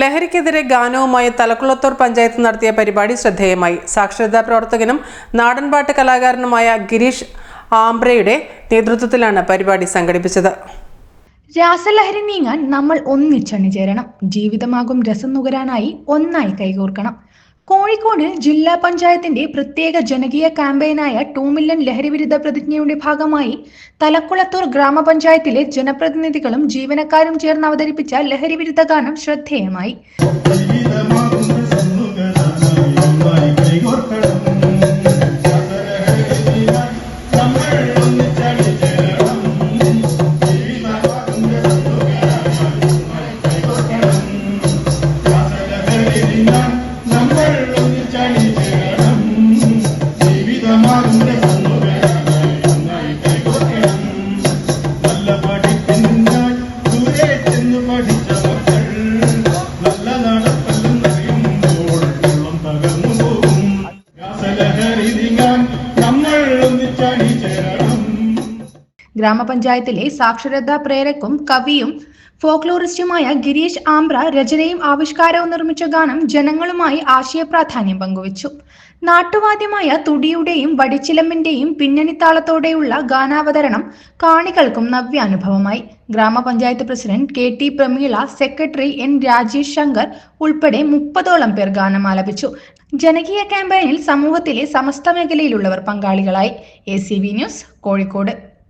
ലഹരിക്കെതിരെ ഗാനവുമായി തലക്കുളത്തൂർ പഞ്ചായത്ത് നടത്തിയ പരിപാടി ശ്രദ്ധേയമായി. സാക്ഷരതാ പ്രവർത്തകനും നാടൻപാട്ട് കലാകാരനുമായ ഗിരീഷ് ആംബ്രയുടെ നേതൃത്വത്തിലാണ് പരിപാടി സംഘടിപ്പിച്ചത്. രാസലഹരി നീങ്ങാൻ നമ്മൾ ഒന്നിച്ചണിചേരണം. ജീവിതമാകും രസം നുകരാനായി ഒന്നായി കൈകോർക്കണം. കോഴിക്കോട് ജില്ലാ പഞ്ചായത്തിന്റെ പ്രത്യേക ജനകീയ ക്യാമ്പയിനായ ടൂ മില്യൺ ലഹരി വിരുദ്ധ പ്രതിജ്ഞയുടെ ഭാഗമായി തലക്കുളത്തൂർ ഗ്രാമപഞ്ചായത്തിലെ ജനപ്രതിനിധികളും ജീവനക്കാരും ചേർന്ന് അവതരിപ്പിച്ച ലഹരി വിരുദ്ധ ഗാനം ശ്രദ്ധേയമായി. നല്ല ഉള്ളം ഗ്രാമപഞ്ചായത്തിലെ സാക്ഷരതാ പ്രേരക്കും കവിയും ഫോക്ലോറിസ്റ്റുമായ ഗിരീഷ് ആംബ്ര രചനയും ആവിഷ്കാരവും നിർമ്മിച്ച ഗാനം ജനങ്ങളുമായി ആശയപ്രാധാന്യം പങ്കുവച്ചു. നാട്ടുവാദ്യമായ തുടിയുടെയും വടിച്ചിലമ്പിന്റെയും പിന്നണിത്താളത്തോടെയുള്ള ഗാനാവതരണം കാണികൾക്കും നവ്യാനുഭവമായി. ഗ്രാമപഞ്ചായത്ത് president K T Prameela secretary N Rajesh Shankar ഉൾപ്പെടെ മുപ്പതോളം പേർ ഗാനം ആലപിച്ചു. ജനകീയ ക്യാമ്പയിനിൽ സമൂഹത്തിലെ സമസ്ത മേഖലയിലുള്ളവർ പങ്കാളികളായി. A news Kozhikode.